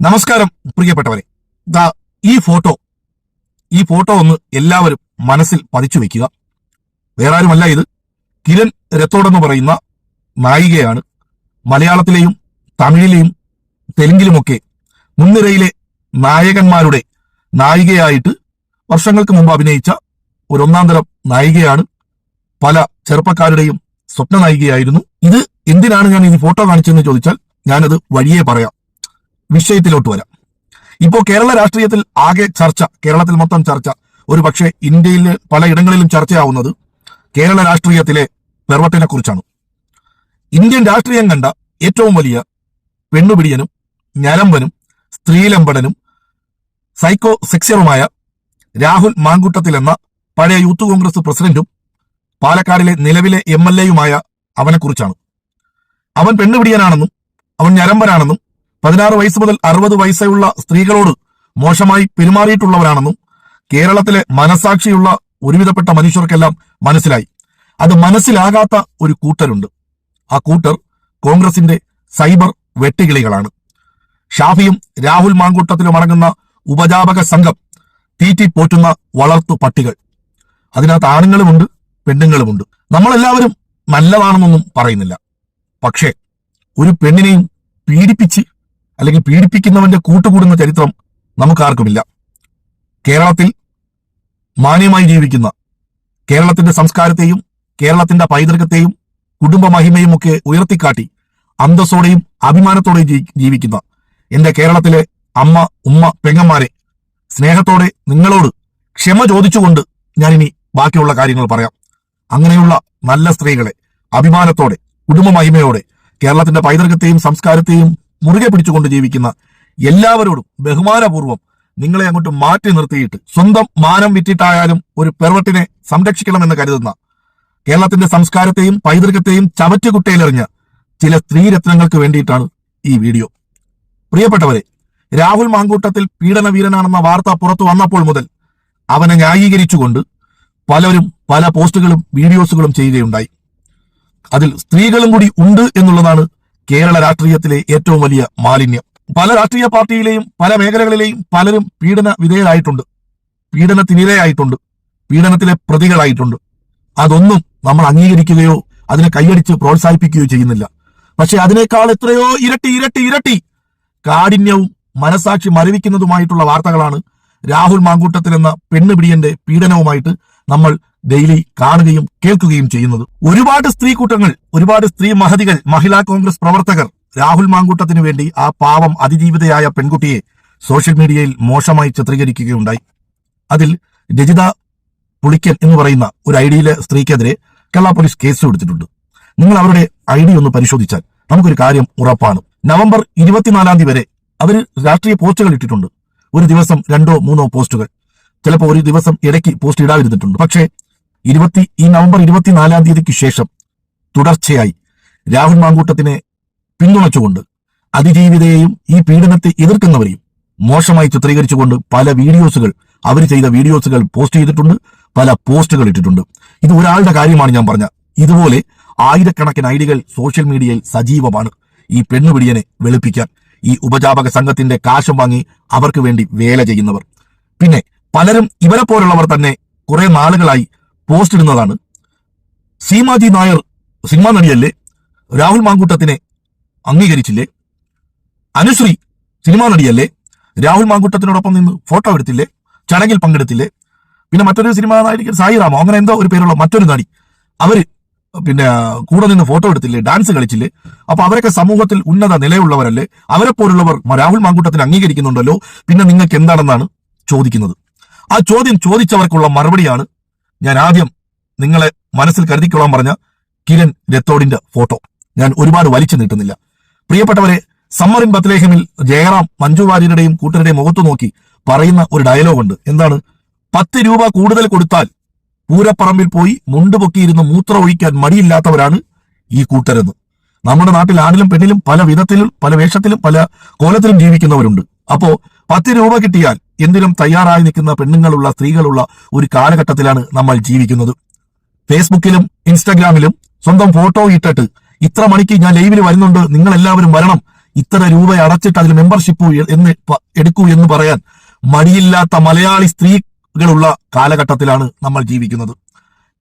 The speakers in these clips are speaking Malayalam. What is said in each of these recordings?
നമസ്കാരം പ്രിയപ്പെട്ടവരെ. ദാ ഈ ഫോട്ടോ. ഈ ഫോട്ടോ ഒന്ന് എല്ലാവരും മനസ്സിൽ പതിച്ചു വെക്കുക. വേറെ ആരുമല്ല ഇത്. കിരൺ രത്തോടെന്ന് പറയുന്ന നായികയാണ്. മലയാളത്തിലെയും തമിഴിലെയും തെലുങ്കിലുമൊക്കെ മുൻനിരയിലെ നായകന്മാരുടെ നായികയായിട്ട് വർഷങ്ങൾക്ക് മുമ്പ് അഭിനയിച്ച ഒരു ഒന്നാം തരം നായികയാണ്. പല ചെറുപ്പക്കാരുടെയും സ്വപ്ന നായികയായിരുന്നു ഇത് എന്തിനാണ് ഞാൻ ഈ ഫോട്ടോ കാണിച്ചതെന്ന് ചോദിച്ചാൽ ഞാനത് വഴിയേ പറയാം. വിഷയത്തിലോട്ട് വരാം. ഇപ്പോ കേരള രാഷ്ട്രീയത്തിൽ ആകെ ചർച്ച കേരളത്തിൽ മൊത്തം ചർച്ച ഒരു പക്ഷേ ഇന്ത്യയിൽ പലയിടങ്ങളിലും ചർച്ചയാവുന്നത് കേരള രാഷ്ട്രീയത്തിലെ പെർവട്ടിനെ കുറിച്ചാണ് ഇന്ത്യൻ രാഷ്ട്രീയം കണ്ട ഏറ്റവും വലിയ പെണ്ണുപിടിയനും ഞരമ്പനും സ്ത്രീലമ്പടനും സൈക്കോ സെക്സറുമായ രാഹുൽ മാങ്കുട്ടത്തിൽ എന്ന പഴയ യൂത്ത് കോൺഗ്രസ് പ്രസിഡന്റും പാലക്കാടിലെ നിലവിലെ എം എൽ എയുമായ അവനെക്കുറിച്ചാണ്. അവൻ പെണ്ണുപിടിയനാണെന്നും അവൻ ഞരമ്പനാണെന്നും പതിനാറ് വയസ്സ് മുതൽ അറുപത് വയസ്സുള്ള സ്ത്രീകളോട് മോശമായി പെരുമാറിയിട്ടുള്ളവരാണെന്നും കേരളത്തിലെ മനസാക്ഷിയുള്ള ഒരുവിധപ്പെട്ട മനുഷ്യർക്കെല്ലാം മനസ്സിലായി. അത് മനസ്സിലാകാത്ത ഒരു കൂട്ടരുണ്ട്. ആ കൂട്ടർ കോൺഗ്രസിന്റെ സൈബർ വെട്ടുകിളികളാണ്. ഷാഫിയും രാഹുൽ മാങ്കൂട്ടത്തിലും അടങ്ങുന്ന ഉപജാപക സംഘം തീറ്റി പോറ്റുന്ന വളർത്തു പട്ടികൾ. അതിനകത്ത് ആണുങ്ങളുമുണ്ട് പെണ്ണുങ്ങളുമുണ്ട്. നമ്മളെല്ലാവരും നല്ലതാണെന്നൊന്നും പറയുന്നില്ല. പക്ഷേ ഒരു പെണ്ണിനെയും പീഡിപ്പിച്ച് അല്ലെങ്കിൽ പീഡിപ്പിക്കുന്നവന്റെ കൂട്ടുകൂടുന്ന ചരിത്രം നമുക്കാർക്കുമില്ല. കേരളത്തിൽ മാന്യമായി ജീവിക്കുന്ന കേരളത്തിന്റെ സംസ്കാരത്തെയും കേരളത്തിന്റെ പൈതൃകത്തെയും കുടുംബ മഹിമയും ഒക്കെ ഉയർത്തിക്കാട്ടി അന്തസ്സോടെയും അഭിമാനത്തോടെയും ജീവിക്കുന്ന എന്റെ കേരളത്തിലെ അമ്മ ഉമ്മ പെങ്ങന്മാരെ സ്നേഹത്തോടെ നിങ്ങളോട് ക്ഷമ ചോദിച്ചുകൊണ്ട് ഞാൻ ഇനി ബാക്കിയുള്ള കാര്യങ്ങൾ പറയാം. അങ്ങനെയുള്ള നല്ല സ്ത്രീകളെ അഭിമാനത്തോടെ കുടുംബ മഹിമയോടെ കേരളത്തിന്റെ പൈതൃകത്തെയും സംസ്കാരത്തെയും മുറുകെ പിടിച്ചുകൊണ്ട് ജീവിക്കുന്ന എല്ലാവരോടും ബഹുമാനപൂർവം നിങ്ങളെ അങ്ങോട്ട് മാറ്റി നിർത്തിയിട്ട് സ്വന്തം മാനം വിറ്റിട്ടായാലും ഒരു പെർവട്ടിനെ സംരക്ഷിക്കണമെന്ന് കരുതുന്ന കേരളത്തിന്റെ സംസ്കാരത്തെയും പൈതൃകത്തെയും ചവറ്റുകുട്ടയിലെറിഞ്ഞ ചില സ്ത്രീരത്നങ്ങൾക്ക് വേണ്ടിയിട്ടാണ് ഈ വീഡിയോ. പ്രിയപ്പെട്ടവരെ രാഹുൽ മാങ്കൂട്ടത്തിൽ പീഡനവീരനാണെന്ന വാർത്ത പുറത്തു വന്നപ്പോൾ മുതൽ അവനെ ന്യായീകരിച്ചുകൊണ്ട് പലരും പല പോസ്റ്റുകളും വീഡിയോസുകളും ചെയ്യുകയുണ്ടായി. അതിൽ സ്ത്രീകളും കൂടി ഉണ്ട് എന്നുള്ളതാണ് കേരള രാഷ്ട്രീയത്തിലെ ഏറ്റവും വലിയ മാലിന്യം. പല രാഷ്ട്രീയ പാർട്ടിയിലെയും പല മേഖലകളിലെയും പലരും പീഡന വിധേയരായിട്ടുണ്ട്. പീഡനത്തിനിരയായിട്ടുണ്ട്. പീഡനത്തിലെ പ്രതികളായിട്ടുണ്ട്. അതൊന്നും നമ്മൾ അംഗീകരിക്കുകയോ അതിനെ കൈയടിച്ച് പ്രോത്സാഹിപ്പിക്കുകയോ ചെയ്യുന്നില്ല. പക്ഷെ അതിനേക്കാൾ എത്രയോ ഇരട്ടി ഇരട്ടി ഇരട്ടി കാഠിന്യവും മനസാക്ഷി മരവിക്കുന്നതുമായിട്ടുള്ള വാർത്തകളാണ് രാഹുൽ മാങ്കൂട്ടത്തിൽ എന്ന പെണ്ണുപിടിയന്റെ പീഡനവുമായിട്ട് നമ്മൾ ഡെയിലി കാണുകയും കേൾക്കുകയും ചെയ്യുന്നത്. ഒരുപാട് സ്ത്രീ കൂട്ടങ്ങൾ ഒരുപാട് സ്ത്രീ മഹതികൾ മഹിളാ കോൺഗ്രസ് പ്രവർത്തകർ രാഹുൽ മാങ്കൂട്ടത്തിന് വേണ്ടി ആ പാവം അതിജീവിതയായ പെൺകുട്ടിയെ സോഷ്യൽ മീഡിയയിൽ മോശമായി ചിത്രീകരിക്കുകയുണ്ടായി. അതിൽ രജിത പുളിക്കൻ എന്ന് പറയുന്ന ഒരു ഐ ഡിയിലെ സ്ത്രീക്കെതിരെ കേരള പോലീസ് കേസ് കൊടുത്തിട്ടുണ്ട് നിങ്ങൾ അവരുടെ ഐ ഡി ഒന്ന് പരിശോധിച്ചാൽ നമുക്കൊരു കാര്യം ഉറപ്പാണ്. നവംബർ ഇരുപത്തിനാലാം തീയതി വരെ അവർ രാഷ്ട്രീയ പോസ്റ്റുകൾ ഇട്ടിട്ടുണ്ട്. ഒരു ദിവസം രണ്ടോ മൂന്നോ പോസ്റ്റുകൾ. ചിലപ്പോൾ ഒരു ദിവസം ഇടയ്ക്ക് പോസ്റ്റ് ഇടാതിരുന്നിട്ടുണ്ട്. പക്ഷേ ഇരുപത്തി ഈ നവംബർ ഇരുപത്തിനാലാം തീയതിക്ക് ശേഷം തുടർച്ചയായി രാഹുൽ മാങ്കൂട്ടത്തിനെ പിന്തുണച്ചുകൊണ്ട് അതിജീവിതയെയും ഈ പീഡനത്തെ എതിർക്കുന്നവരെയും മോശമായി ചിത്രീകരിച്ചുകൊണ്ട് പല വീഡിയോസുകൾ അവർ ചെയ്ത വീഡിയോസുകൾ പോസ്റ്റ് ചെയ്തിട്ടുണ്ട് പല പോസ്റ്റുകൾ ഇട്ടിട്ടുണ്ട്. ഇത് ഒരാളുടെ കാര്യമാണ് ഞാൻ പറഞ്ഞ. ഇതുപോലെ ആയിരക്കണക്കിന് ഐഡികൾ സോഷ്യൽ മീഡിയയിൽ സജീവമാണ് ഈ പെണ്ണുപിടിയനെ വെളുപ്പിക്കാൻ. ഈ ഉപജാപക സംഘത്തിന്റെ കാശം വാങ്ങി അവർക്ക് വേണ്ടി വേല ചെയ്യുന്നവർ. പിന്നെ പലരും ഇവരെ പോലുള്ളവർ തന്നെ കുറെ നാളുകളായി പോസ്റ്റ് ഇടുന്നതാണ്. സീമാജി നായർ സിനിമാ നടിയല്ലേ? രാഹുൽ മാങ്കൂട്ടത്തിനെ അംഗീകരിച്ചില്ലേ? അനുശ്രീ സിനിമാ നടിയല്ലേ? രാഹുൽ മാങ്കൂട്ടത്തിനോടൊപ്പം നിന്ന് ഫോട്ടോ എടുത്തില്ലേ? ചടങ്ങിൽ പങ്കെടുത്തില്ലേ? പിന്നെ മറ്റൊരു സിനിമ നായിക സായിറാമോ അങ്ങനെ എന്തോ ഒരു പേരുള്ള മറ്റൊരു നടി. അവർ പിന്നെ കൂടെ നിന്ന് ഫോട്ടോ എടുത്തില്ലേ? ഡാൻസ് കളിച്ചില്ലേ? അപ്പൊ അവരൊക്കെ സമൂഹത്തിൽ ഉന്നത നിലയുള്ളവരല്ലേ? അവരെ പോലുള്ളവർ രാഹുൽ മാങ്കൂട്ടത്തിന് അംഗീകരിക്കുന്നുണ്ടല്ലോ? പിന്നെ നിങ്ങൾക്ക് എന്താണെന്നാണ് ചോദിക്കുന്നത്. ആ ചോദ്യം ചോദിച്ചവർക്കുള്ള മറുപടിയാണ് ഞാൻ ആദ്യം നിങ്ങളെ മനസ്സിൽ കരുതിക്കൊള്ളാൻ പറഞ്ഞ കിരൺ രത്തോടിന്റെ ഫോട്ടോ. ഞാൻ ഒരുപാട് വലിച്ചു നീട്ടുന്നില്ല. പ്രിയപ്പെട്ടവരെ സമ്മറിൻ ബത്ലേഹമിൽ ജയറാം മഞ്ജു വാര്യരുടെയും കൂട്ടരുടെയും മുഖത്തു നോക്കി പറയുന്ന ഒരു ഡയലോഗ് ഉണ്ട്. എന്താണ്? പത്ത് രൂപ കൂടുതൽ കൊടുത്താൽ പൂരപ്പറമ്പിൽ പോയി മുണ്ടുപൊക്കിയിരുന്ന് മൂത്രം ഒഴിക്കാൻ മടിയില്ലാത്തവരാണ് ഈ കൂട്ടരെന്ന്. നമ്മുടെ നാട്ടിൽ ആണിലും പെണ്ണിലും പല വിധത്തിലും പല വേഷത്തിലും പല കോലത്തിലും ജീവിക്കുന്നവരുണ്ട്. അപ്പോ പത്ത് രൂപ കിട്ടിയാൽ എന്തിനും തയ്യാറായി നിൽക്കുന്ന പെണ്ണുങ്ങളുള്ള സ്ത്രീകളുള്ള ഒരു കാലഘട്ടത്തിലാണ് നമ്മൾ ജീവിക്കുന്നത്. ഫേസ്ബുക്കിലും ഇൻസ്റ്റാഗ്രാമിലും സ്വന്തം ഫോട്ടോ ഇട്ടിട്ട് ഇത്ര മണിക്ക് ഞാൻ ലൈവിൽ വരുന്നുണ്ട് നിങ്ങൾ എല്ലാവരും വരണം ഇത്ര രൂപ അടച്ചിട്ട് അതിൽ മെമ്പർഷിപ്പ് എന്ന് എടുക്കൂ എന്ന് പറയാൻ മടിയില്ലാത്ത മലയാളി സ്ത്രീകളുള്ള കാലഘട്ടത്തിലാണ് നമ്മൾ ജീവിക്കുന്നത്.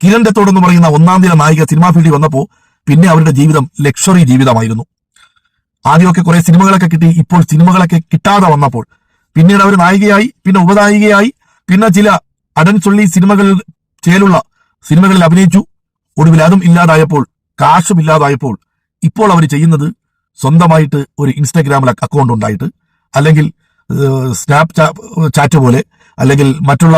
കിരൺ രത്തോട് എന്ന് പറയുന്ന ഒന്നാം തീയതി നായിക സിനിമാ ഫീൽഡിൽ വന്നപ്പോ പിന്നെ അവരുടെ ജീവിതം ലക്ഷറി ജീവിതമായിരുന്നു. ആദ്യമൊക്കെ കുറെ സിനിമകളൊക്കെ കിട്ടി ഇപ്പോൾ സിനിമകളൊക്കെ കിട്ടാതെ വന്നപ്പോൾ പിന്നീട് അവർ നായികയായി പിന്നെ ഉപനായികയായി പിന്നെ ചില അടൻ ചൊള്ളി സിനിമകളിൽ ചേലുള്ള സിനിമകളിൽ അഭിനയിച്ചു. ഒടുവിൽ അതും ഇല്ലാതായപ്പോൾ കാശും ഇല്ലാതായപ്പോൾ ഇപ്പോൾ അവർ ചെയ്യുന്നത് സ്വന്തമായിട്ട് ഒരു ഇൻസ്റ്റാഗ്രാമിൽ അക്കൗണ്ട് ഉണ്ടായിട്ട് അല്ലെങ്കിൽ സ്നാപ് ചാറ്റ് പോലെ അല്ലെങ്കിൽ മറ്റുള്ള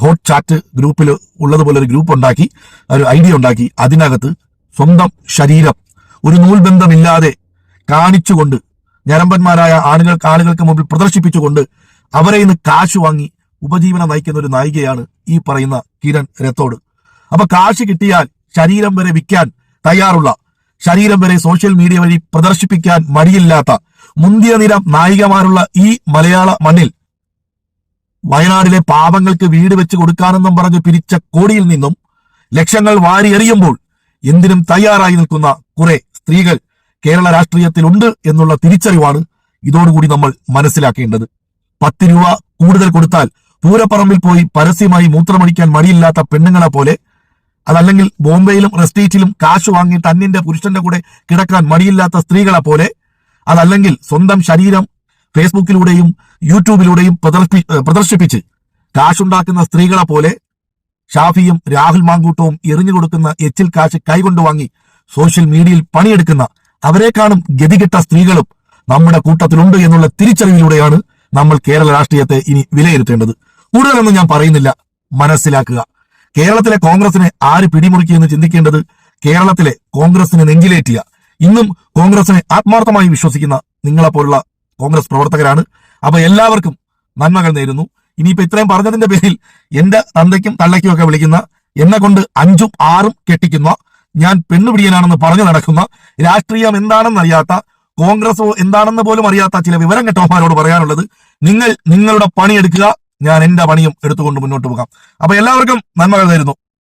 ഹോട്ട് ചാറ്റ് ഗ്രൂപ്പിൽ ഉള്ളതുപോലെ ഒരു ഗ്രൂപ്പ് ഉണ്ടാക്കി ഒരു ഐഡിയ ഉണ്ടാക്കി അതിനകത്ത് സ്വന്തം ശരീരം ഒരു നൂൽബന്ധമില്ലാതെ കാണിച്ചുകൊണ്ട് ഞരമ്പന്മാരായ ആളുകൾക്ക് ആളുകൾക്ക് മുമ്പിൽ പ്രദർശിപ്പിച്ചുകൊണ്ട് അവരെ ഇന്ന് കാശ് വാങ്ങി ഉപജീവനം നയിക്കുന്ന ഒരു നായികയാണ് ഈ പറയുന്ന കിരൺ രത്തോട് അപ്പൊ കാശ് കിട്ടിയാൽ ശരീരം വരെ വിൽക്കാൻ തയ്യാറുള്ള ശരീരം വരെ സോഷ്യൽ മീഡിയ വഴി പ്രദർശിപ്പിക്കാൻ മടിയില്ലാത്ത മുന്തിയ നിരം നായികമാരുള്ള ഈ മലയാള മണ്ണിൽ വയനാടിലെ പാപങ്ങൾക്ക് വീട് വെച്ച് കൊടുക്കാനെന്നും പറഞ്ഞ് പിരിച്ച കോടിയിൽ നിന്നും ലക്ഷങ്ങൾ വാരി എറിയുമ്പോൾ എന്തിനും തയ്യാറായി നിൽക്കുന്ന കുറെ സ്ത്രീകൾ കേരള രാഷ്ട്രീയത്തിലുണ്ട് എന്നുള്ള തിരിച്ചറിവാണ് ഇതോടുകൂടി നമ്മൾ മനസ്സിലാക്കേണ്ടത്. പത്ത് രൂപ കൂടുതൽ കൊടുത്താൽ പൂരപ്പറമ്പിൽ പോയി പരസ്യമായി മൂത്രമടിക്കാൻ മടിയില്ലാത്ത പെണ്ണുങ്ങളെ പോലെ അതല്ലെങ്കിൽ ബോംബെയിലും റെസ്റ്റേറ്റിലും കാശ് വാങ്ങിയിട്ട് അന്യന്റെ പുരുഷന്റെ കൂടെ കിടക്കാൻ മടിയില്ലാത്ത സ്ത്രീകളെ പോലെ അതല്ലെങ്കിൽ സ്വന്തം ശരീരം ഫേസ്ബുക്കിലൂടെയും യൂട്യൂബിലൂടെയും പ്രദർശി പ്രദർശിപ്പിച്ച് കാശുണ്ടാക്കുന്ന സ്ത്രീകളെ പോലെ ഷാഫിയും രാഹുൽ മാങ്കൂട്ടവും എറിഞ്ഞു കൊടുക്കുന്ന എച്ചിൽ കാശ് കൈകൊണ്ട് വാങ്ങി സോഷ്യൽ മീഡിയയിൽ പണിയെടുക്കുന്ന അവരെക്കാളും ഗതികെട്ട സ്ത്രീകളും നമ്മുടെ കൂട്ടത്തിലുണ്ട് എന്നുള്ള തിരിച്ചറിവിലൂടെയാണ് നമ്മൾ കേരള രാഷ്ട്രീയത്തെ ഇനി വിലയിരുത്തേണ്ടത്. കൂടുതലൊന്നും ഞാൻ പറയുന്നില്ല. മനസ്സിലാക്കുക. കേരളത്തിലെ കോൺഗ്രസിനെ ആര് പിടിമുറുക്കി എന്ന് ചിന്തിക്കേണ്ടത് കേരളത്തിലെ കോൺഗ്രസിനെ നെഞ്ചിലേറ്റിയ ഇന്നും കോൺഗ്രസിനെ ആത്മാർത്ഥമായി വിശ്വസിക്കുന്ന നിങ്ങളെപ്പോലുള്ള കോൺഗ്രസ് പ്രവർത്തകരാണ്. അപ്പൊ എല്ലാവർക്കും നന്മകൾ നേരുന്നു. ഇനിയിപ്പോ ഇത്രയും പറഞ്ഞതിന്റെ പേരിൽ എന്റെ തന്തയ്ക്കും തള്ളയ്ക്കും ഒക്കെ വിളിക്കുന്ന എന്നെ കൊണ്ട് അഞ്ചും ആറും കെട്ടിക്കുന്ന ഞാൻ പെണ്ണുപിടിയനാണെന്ന് പറഞ്ഞു നടക്കുന്ന രാഷ്ട്രീയം എന്താണെന്ന് അറിയാത്ത കോൺഗ്രസ് എന്താണെന്ന് പോലും അറിയാത്ത ചില വിവരം കെട്ടവന്മാരോട് പറയാനുള്ളത് നിങ്ങൾ നിങ്ങളുടെ പണിയെടുക്കുക ഞാൻ എന്റെ പണിയും എടുത്തുകൊണ്ട് മുന്നോട്ട് പോകാം. അപ്പൊ എല്ലാവർക്കും നന്മകൾ തരുന്നു